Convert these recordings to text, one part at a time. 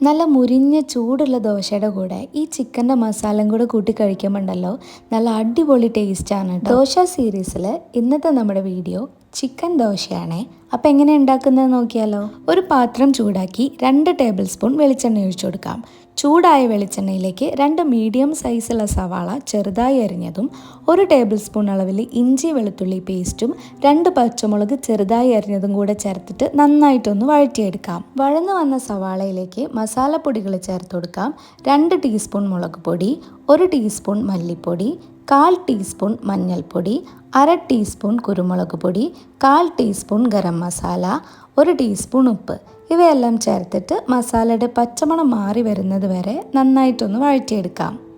നല്ല മുരിഞ്ഞ ചൂടുള്ള ദോശയുടെ കൂടെ ഈ ചിക്കന്റെ മസാലയും കൂടെ കൂട്ടി കഴിക്കുമ്പോണ്ടല്ലോ നല്ല അടിപൊളി ടേസ്റ്റാണ് ദോശ സീരീസിൽ ഇന്നത്തെ നമ്മുടെ വീഡിയോ ചിക്കൻ ദോശയാണേ. അപ്പം എങ്ങനെ ഉണ്ടാക്കുന്നത് നോക്കിയാലോ? ഒരു പാത്രം ചൂടാക്കി രണ്ട് ടേബിൾ സ്പൂൺ വെളിച്ചെണ്ണ ഒഴിച്ചു കൊടുക്കാം. ചൂടായ വെളിച്ചെണ്ണയിലേക്ക് രണ്ട് മീഡിയം സൈസുള്ള സവാള ചെറുതായി അരിഞ്ഞതും ഒരു ടേബിൾ സ്പൂൺ അളവിൽ ഇഞ്ചി വെളുത്തുള്ളി പേസ്റ്റും രണ്ട് പച്ചമുളക് ചെറുതായി അരിഞ്ഞതും കൂടെ ചേർത്തിട്ട് നന്നായിട്ടൊന്ന് വഴറ്റിയെടുക്കാം. വഴന്നു വന്ന സവാളയിലേക്ക് മസാലപ്പൊടികൾ ചേർത്ത് കൊടുക്കാം. രണ്ട് ടീസ്പൂൺ മുളക് പൊടി ഒരു ടീസ്പൂൺ മല്ലിപ്പൊടി കാൽ ടീസ്പൂൺ മഞ്ഞൾപ്പൊടി അര ടീസ്പൂൺ കുരുമുളക് പൊടി കാൽ ടീസ്പൂൺ ഗരം മസാല ഒരു ടീസ്പൂൺ ഉപ്പ്. ഇവയെല്ലാം ചേർത്തിട്ട് മസാലയുടെ പച്ചമണം മാറി വരുന്നത് വരെ നന്നായിട്ടൊന്ന് വഴറ്റിയെടുക്കാം.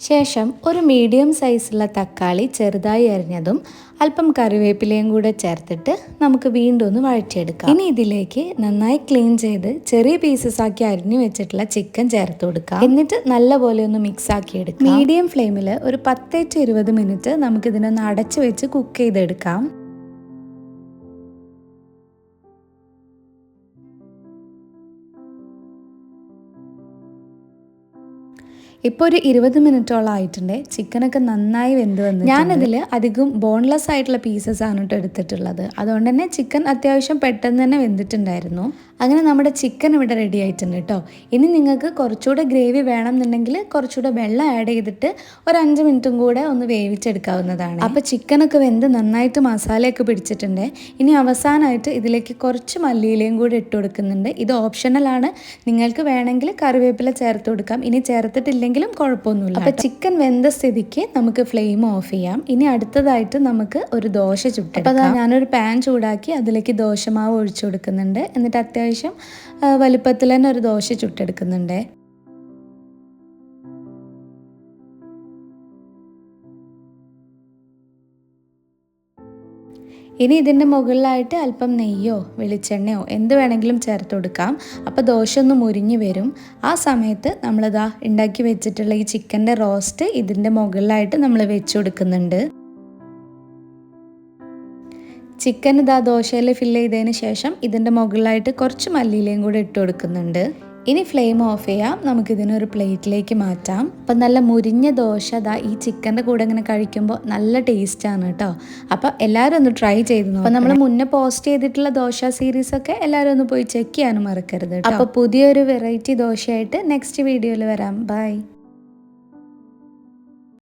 ശേഷം ഒരു മീഡിയം സൈസുള്ള തക്കാളി ചെറുതായി അരിഞ്ഞതും അല്പം കറിവേപ്പിലയും കൂടെ ചേർത്തിട്ട് നമുക്ക് വീണ്ടും ഒന്ന് വഴറ്റിയെടുക്കാം. ഇനി ഇതിലേക്ക് നന്നായി ക്ലീൻ ചെയ്ത് ചെറിയ പീസസ് ആക്കി അരിഞ്ഞു വെച്ചിട്ടുള്ള ചിക്കൻ ചേർത്ത് കൊടുക്കാം. എന്നിട്ട് നല്ലപോലെ ഒന്ന് മിക്സ് ആക്കി എടുക്കാം. മീഡിയം ഫ്ലെയിമിൽ ഒരു പത്ത് ടു ഇരുപത് മിനിറ്റ് നമുക്ക് ഇതിനൊന്ന് അടച്ചു വെച്ച് കുക്ക് ചെയ്തെടുക്കാം. ഇപ്പോൾ ഒരു ഇരുപത് മിനിറ്റോളം ആയിട്ടുണ്ട്. ചിക്കനൊക്കെ നന്നായി വെന്ത് വന്നു ഞാനതിൽ അധികം ബോൺലെസ് ആയിട്ടുള്ള പീസസ് ആണ് കേട്ടോ എടുത്തിട്ടുള്ളത്. അതുകൊണ്ട് തന്നെ ചിക്കൻ അത്യാവശ്യം പെട്ടെന്ന് തന്നെ വെന്തിട്ടുണ്ടായിരുന്നു. അങ്ങനെ നമ്മുടെ ചിക്കൻ ഇവിടെ റെഡി ആയിട്ടുണ്ട് കേട്ടോ ഇനി നിങ്ങൾക്ക് കുറച്ചുകൂടെ ഗ്രേവി വേണം എന്നുണ്ടെങ്കിൽ കുറച്ചുകൂടെ വെള്ളം ആഡ് ചെയ്തിട്ട് ഒരു അഞ്ച് മിനിറ്റും കൂടെ ഒന്ന് വേവിച്ചെടുക്കാവുന്നതാണ്. അപ്പോൾ ചിക്കനൊക്കെ വെന്ത് നന്നായിട്ട് മസാലയൊക്കെ പിടിച്ചിട്ടുണ്ട്. ഇനി അവസാനമായിട്ട് ഇതിലേക്ക് കുറച്ച് മല്ലിയിലയും കൂടി ഇട്ട് കൊടുക്കുന്നുണ്ട്. ഇത് ഓപ്ഷണലാണ് നിങ്ങൾക്ക് വേണമെങ്കിൽ കറിവേപ്പില ചേർത്ത് കൊടുക്കാം. ഇനി ചേർത്തിട്ടില്ലെങ്കിലും കുഴപ്പമൊന്നുമില്ല അപ്പോൾ ചിക്കൻ വെന്ത സ്ഥിതിക്ക് നമുക്ക് ഫ്ലെയിം ഓഫ് ചെയ്യാം. ഇനി അടുത്തതായിട്ട് നമുക്ക് ഒരു ദോശ ചുട്ട് അപ്പോൾ ഞാനൊരു പാൻ ചൂടാക്കി അതിലേക്ക് ദോശമാവ് ഒഴിച്ചു കൊടുക്കുന്നുണ്ട്. എന്നിട്ട് അത്യാവശ്യം വലുപ്പത്തിൽ തന്നെ ഒരു ദോശ ചുട്ടെടുക്കുന്നുണ്ട്. ഇനി ഇതിന്റെ മുകളിലായിട്ട് അല്പം നെയ്യോ വെളിച്ചെണ്ണയോ എന്ത് വേണമെങ്കിലും ചേർത്ത് കൊടുക്കാം. അപ്പോൾ ദോശ ഒന്ന് മുരിഞ്ഞ് വരും. ആ സമയത്ത് നമ്മളിതാ ഉണ്ടാക്കി വെച്ചിട്ടുള്ള ഈ ചിക്കന്റെ റോസ്റ്റ് ഇതിന്റെ മുകളിലായിട്ട് നമ്മൾ വെച്ച് കൊടുക്കുന്നുണ്ട്. ചിക്കൻ ഇതാ ദോശയിൽ ഫില്ല് ചെയ്തതിന് ശേഷം ഇതിന്റെ മുകളിലായിട്ട് കുറച്ച് മല്ലിയിലയും കൂടെ ഇട്ട് കൊടുക്കുന്നുണ്ട്. ഇനി ഫ്ലെയിം ഓഫ് ചെയ്യാം. നമുക്കിതിനൊരു പ്ലേറ്റിലേക്ക് മാറ്റാം. അപ്പം നല്ല മുരിഞ്ഞ ദോശ ദാ ഈ ചിക്കന്റെ കൂടെ ഇങ്ങനെ കഴിക്കുമ്പോൾ നല്ല ടേസ്റ്റാണ് കേട്ടോ അപ്പോൾ എല്ലാവരും ഒന്ന് ട്രൈ ചെയ്ത് അപ്പോൾ നമ്മൾ മുന്നേ പോസ്റ്റ് ചെയ്തിട്ടുള്ള ദോശ സീരീസ് ഒക്കെ എല്ലാവരും ഒന്ന് പോയി ചെക്ക് ചെയ്യാനും മറക്കരുത് അപ്പോൾ പുതിയൊരു വെറൈറ്റി ദോശയായിട്ട് നെക്സ്റ്റ് വീഡിയോയിൽ വരാം. ബൈ